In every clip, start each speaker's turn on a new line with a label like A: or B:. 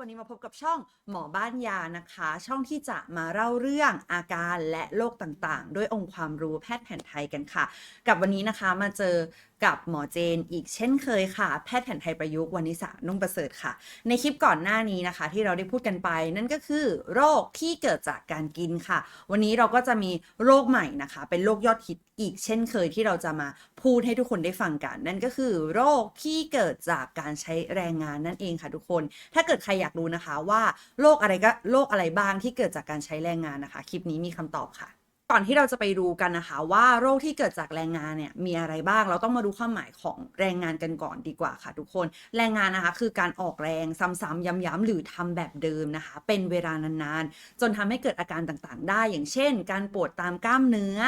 A: วันนี้มาพบกับช่องหมอบ้านยานะคะ ช่องที่จะมาเล่าเรื่องอาการและโรคต่างๆ ด้วยองค์ความรู้แพทย์แผนไทยกันค่ะ กับวันนี้นะคะมาเจอ กับหมอเจนอีกเช่นเคยค่ะ แพทย์แผนไทยประยุกต์วานิสานุ่งประเสริฐค่ะ ในคลิปก่อนหน้านี้นะคะ ที่เราได้พูดกันไป นั่นก็คือ โรคที่เกิดจากการกินค่ะ วันนี้เราก็จะมีโรคใหม่นะคะ เป็นโรคยอดฮิตอีกเช่นเคยที่เราจะมาพูดให้ทุกคนได้ฟังกัน นั่นก็คือ โรคที่เกิดจากการใช้แรงงานนั่นเองค่ะทุกคน ถ้าเกิดใครอยากรู้นะคะว่าโรคอะไรก็โรคอะไรบ้างที่เกิดจากการใช้แรงงานนะคะ คลิปนี้มีคำตอบค่ะ ก่อนที่เราจะไปดูกันนะคะ ว่าโรคที่เกิดจากแรงงานเนี่ยมีอะไรบ้าง เราต้องมาดูความหมายของแรงงานกันก่อนดีกว่าค่ะ ทุกคนแรงงานนะคะ คือการออกแรงซ้ำๆย้ำๆหรือทำแบบเดิมนะคะ เป็นเวลานานๆ จนทำให้เกิดอาการต่างๆ ได้ อย่างเช่น การปวดตามกล้ามเนื้อ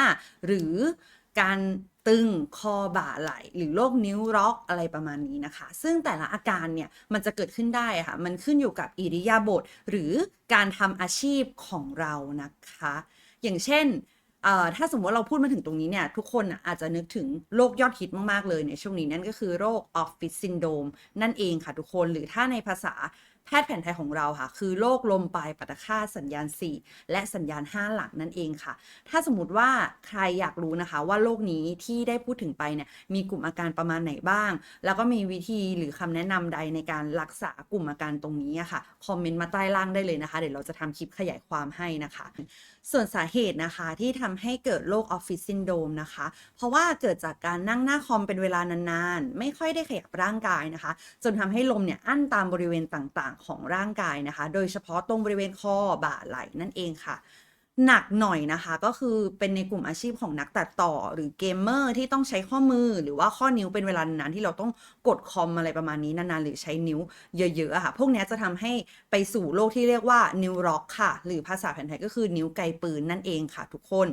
A: หรือการตึงคอบ่าไหลหรือโรคนิ้วล็อกอะไรประมาณนี้นะคะ ซึ่งแต่ละอาการเนี่ยมันจะเกิดขึ้นได้ค่ะ มันขึ้นอยู่กับอิริยาบถหรือการทำอาชีพของเรานะคะ อย่างเช่น เอ่อถ้าสมมติว่าเราพูดมาถึงตรงนี้เนี่ย ทุกคนอาจจะนึกถึงโรคยอดฮิตมาก ๆ เลยในช่วงนี้นั่นก็คือโรคออฟฟิศซินโดมนั่นเองค่ะทุกคนหรือถ้าในภาษา แพทย์แผนไทยของเราค่ะ คือโรคลมปลายปัตตฆาสัญญาณ 4 และสัญญาณ 5 หลักนั่นเองค่ะ ถ้าสมมติว่าใครอยากรู้นะคะว่าโรคนี้ที่ได้พูดถึงไปเนี่ยมีกลุ่มอาการประมาณไหนบ้าง แล้วก็มีวิธีหรือคำแนะนำใดในการรักษากลุ่มอาการตรงนี้อะค่ะคอมเมนต์มาใต้ล่างได้เลยนะคะ เดี๋ยวเราจะทำคลิปขยายความให้นะคะ ส่วนสาเหตุนะคะที่ทำให้เกิดโรคออฟฟิศซินโดมนะคะ เพราะว่าเกิดจากการนั่งหน้าคอมเป็นเวลานานๆ ไม่ค่อยได้ขยับร่างกายนะคะ จนทำให้ลมเนี่ยอั้นตามบริเวณต่างๆของร่างกายนะคะ โดยเฉพาะตรงบริเวณคอบ่าไหล่นั่นเองค่ะ หนักหน่อยนะคะก็คือเป็นในกลุ่มอาชีพของนักตัดต่อหรือเกมเมอร์ที่ต้องใช้ข้อมือหรือว่าข้อนิ้วเป็นเวลานานที่เราต้องกดคอมอะไรประมาณนี้นานๆหรือใช้นิ้วเยอะๆค่ะ พวกนี้จะทำให้ไปสู่โรคที่เรียกว่านิ้วร็อกค่ะ หรือภาษาแผนไทยก็คือนิ้วไกลปืนนั่นเองค่ะ ทุกคน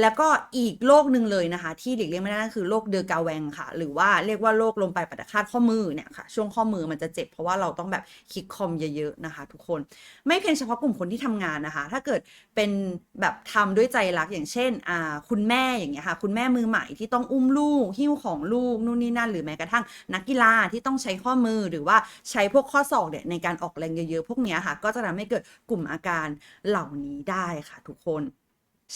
A: แล้วก็อีกโรคหนึ่งเลยนะคะ ที่หลีกเลี่ยงไม่ได้ก็คือโรคเดอกาแวงค่ะ หรือว่าเรียกว่าโรคลมปลายปัตตฆาตข้อมือเนี่ยค่ะ ช่วงข้อมือมันจะเจ็บเพราะว่าเราต้องแบบคลิกคอมเยอะๆนะคะ ทุกคนไม่เพียงเฉพาะกลุ่มคนที่ทำงานนะคะ ถ้าเกิดเป็นแบบทำด้วยใจรักอย่างเช่นอ่าคุณแม่อย่างเงี้ยค่ะ คุณแม่มือใหม่ที่ต้องอุ้มลูกหิ้วของลูกนู่นนี่นั่น หรือแม้กระทั่งนักกีฬาที่ต้องใช้ข้อมือหรือว่าใช้พวกข้อศอกเนี่ยในการออกแรงเยอะๆพวกเนี้ยค่ะ ก็จะทำให้เกิดกลุ่มอาการเหล่านี้ได้ค่ะ ทุกคน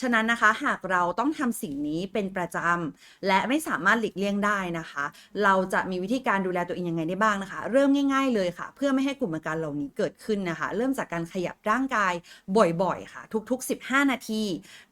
A: ฉะนั้นนะคะหากเราต้องทำสิ่งนี้เป็นประจำและไม่สามารถหลีกเลี่ยงได้นะคะ เราจะมีวิธีการดูแลตัวเองยังไงได้บ้างนะคะ เริ่มง่าย ๆเลยค่ะ เพื่อไม่ให้กลุ่มอาการเหล่านี้เกิดขึ้นนะคะ เริ่มจากการขยับร่างกายบ่อยๆค่ะ ทุก ๆ 15 นาที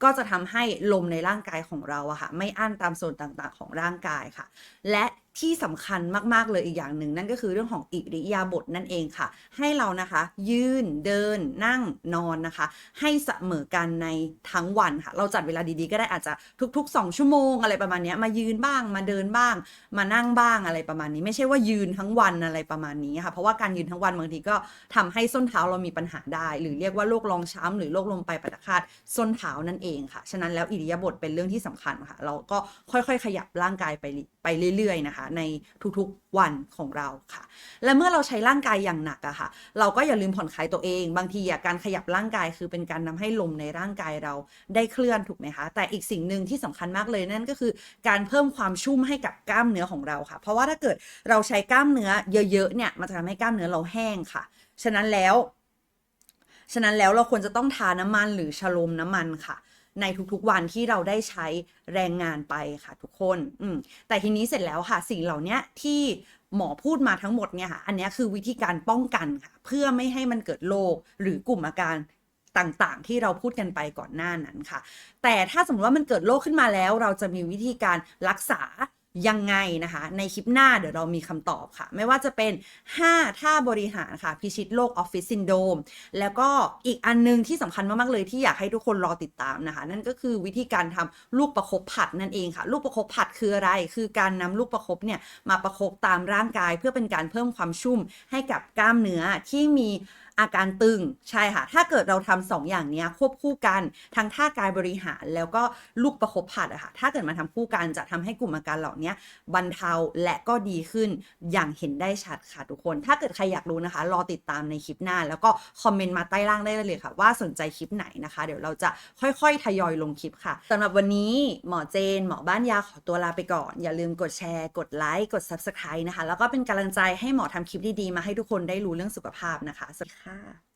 A: ก็จะทำให้ลมในร่างกายของเราอะค่ะไม่อั้นตามส่วนต่างๆ ของร่างกายค่ะ และ ที่สำคัญมากๆเลยอีกอย่างหนึ่ง นั่นก็คือเรื่องของอิริยาบถนั่นเองค่ะ ให้เรานะคะยืนเดินนั่งนอนนะคะ ให้เสมอกันในทั้งวันค่ะ เราจัดเวลาดีๆ ก็ได้อาจจะทุก ๆ 2 ชั่วโมงอะไรประมาณนี้มายืนบ้างมาเดินบ้าง มานั่งบ้างอะไรประมาณนี้ ไม่ใช่ว่ายืนทั้งวันอะไรประมาณนี้ค่ะเพราะว่าการยืนทั้งวันบางทีก็ทำให้ส้นเท้าเรามีปัญหาได้ หรือเรียกว่าโรครองช้ำหรือโรคลมไปปัตตฆาตส้นเท้านั่นเองค่ะฉะนั้นแล้วอิริยาบถเป็นเรื่องที่สำคัญค่ะ เราก็ค่อยๆ ขยับร่างกายไปไปเรื่อยๆนะคะในทุกๆวันของเราค่ะ และเมื่อเราใช้ร่างกายอย่างหนักอะค่ะ เราก็อย่าลืมผ่อนคลายตัวเอง บางทีการขยับร่างกายคือเป็นการทำให้ลมในร่างกายเราได้เคลื่อนถูกไหมคะ แต่อีกสิ่งหนึ่งที่สำคัญมากเลยนั่นก็คือ การเพิ่มความชุ่มให้กับกล้ามเนื้อของเราค่ะ เพราะว่าถ้าเกิดเราใช้กล้ามเนื้อเยอะๆเนี่ยมันจะทำให้กล้ามเนื้อเราแห้งค่ะ ฉะนั้นแล้ว ฉะนั้นแล้วเราควรจะต้องทาน้ำมันหรือชะโลมน้ำมันค่ะ ในทุกๆวันที่เราได้ใช้แรงงานไปค่ะทุกคนอืมแต่ทีนี้เสร็จแล้วค่ะสิ่งเหล่านี้ที่หมอพูดมาทั้งหมดเนี่ยค่ะ อันนี้คือวิธีการป้องกันค่ะ เพื่อไม่ให้มันเกิดโรคหรือกลุ่มอาการต่างๆ ที่เราพูดกันไปก่อนหน้านั้นค่ะ แต่ถ้าสมมติว่ามันเกิดโรคขึ้นมาแล้ว เราจะมีวิธีการรักษา ยังไงนะคะ ในคลิปหน้าเดี๋ยวเรามีคำตอบค่ะ ไม่ว่าจะเป็น 5 ท่าบริหารค่ะ พิชิตโรคออฟฟิศซินโดมแล้วก็อีกอันนึงที่สำคัญมาก ๆ เลยที่อยากให้ทุกคนรอติดตามนะคะ นั่นก็คือวิธีการทำลูกประคบผัดนั่นเองค่ะ ลูกประคบผัดคืออะไร คือการนำลูกประคบเนี่ยมาประคบตามร่างกาย เพื่อเป็นการเพิ่มความชุ่มให้กับกล้ามเนื้อที่มี อาการตึงใช่ค่ะ ถ้าเกิดเราทำสองอย่างนี้ควบคู่กันทั้งท่ากายบริหารแล้วก็ลูกประคบผัดอะค่ะถ้าเกิดมาทำคู่กันจะทำให้กลุ่มอาการเหล่านี้บรรเทาและก็ดีขึ้นอย่างเห็นได้ชัดค่ะทุกคน ถ้าเกิดใครอยากรู้นะคะ รอติดตามในคลิปหน้า แล้วก็คอมเมนต์มาใต้ล่างได้เลยค่ะ ว่าสนใจคลิปไหนนะคะ เดี๋ยวเราจะค่อยๆ ทยอยลงคลิปค่ะสำหรับวันนี้หมอเจน หมอบ้านยาขอตัวลาไปก่อน อย่าลืมกดแชร์ กดไลค์กด Subscribe นะคะ แล้วก็เป็นกำลังใจให้หมอทำคลิปดีๆมาให้ทุกคนได้รู้เรื่องสุขภาพนะคะสวัสดีค่ะ